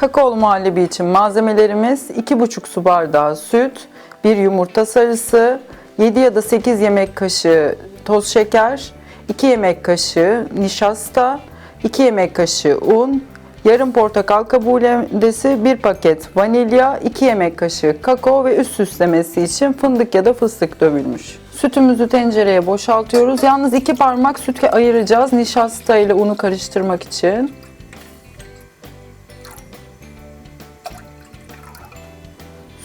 Kakaolu muhallebi için malzemelerimiz 2,5 su bardağı süt, 1 yumurta sarısı, 7 ya da 8 yemek kaşığı toz şeker, 2 yemek kaşığı nişasta, 2 yemek kaşığı un, yarım portakal kabuğu rendesi, 1 paket vanilya, 2 yemek kaşığı kakao ve üst süslemesi için fındık ya da fıstık dövülmüş. Sütümüzü tencereye boşaltıyoruz. Yalnız iki parmak süt ayıracağız nişasta ile unu karıştırmak için.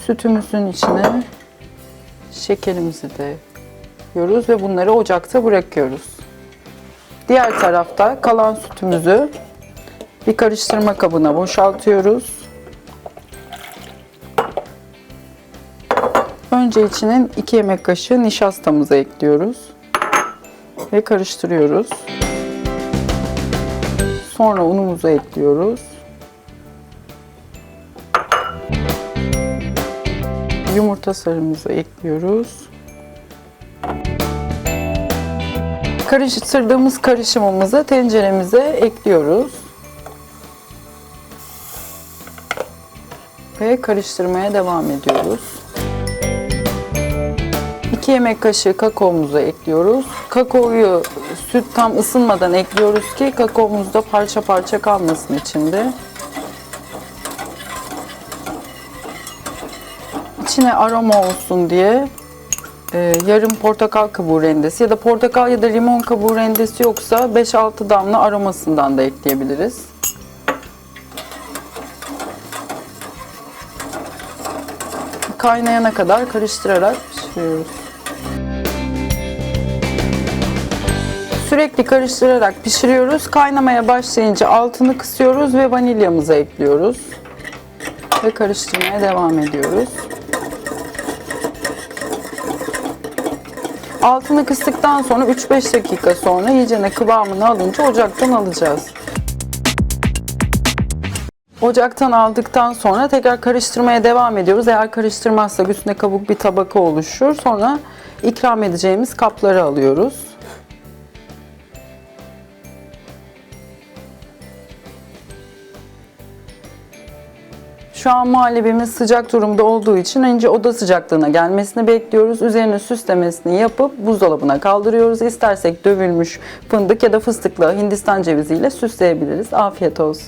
Sütümüzün içine şekerimizi de koyuyoruz ve bunları ocakta bırakıyoruz. Diğer tarafta kalan sütümüzü bir karıştırma kabına boşaltıyoruz. Önce içinin 2 yemek kaşığı nişastamızı ekliyoruz ve karıştırıyoruz. Sonra unumuzu ekliyoruz. Yumurta sarımızı ekliyoruz. Karıştırdığımız karışımımızı tenceremize ekliyoruz. Ve karıştırmaya devam ediyoruz. 2 yemek kaşığı kakaomuzu ekliyoruz. Kakaoyu süt tam ısınmadan ekliyoruz ki kakaomuz da parça parça kalmasın içinde. İçine aroma olsun diye e, yarım portakal kabuğu rendesi ya da portakal ya da limon kabuğu rendesi yoksa 5-6 damla aromasından da ekleyebiliriz. Kaynayana kadar karıştırarak pişiriyoruz. Sürekli karıştırarak pişiriyoruz. Kaynamaya başlayınca altını kısıyoruz ve vanilyamızı ekliyoruz. Ve karıştırmaya devam ediyoruz. Altını kıstıktan sonra 3-5 dakika sonra iyicene kıvamını alınca ocaktan alacağız. Ocaktan aldıktan sonra tekrar karıştırmaya devam ediyoruz. Eğer karıştırmazsak üstüne kabuk bir tabaka oluşur. Sonra ikram edeceğimiz kapları alıyoruz. Şu an muhallebimiz sıcak durumda olduğu için önce oda sıcaklığına gelmesini bekliyoruz. Üzerine süslemesini yapıp buzdolabına kaldırıyoruz. İstersek dövülmüş fındık ya da fıstıklı Hindistan ceviziyle süsleyebiliriz. Afiyet olsun.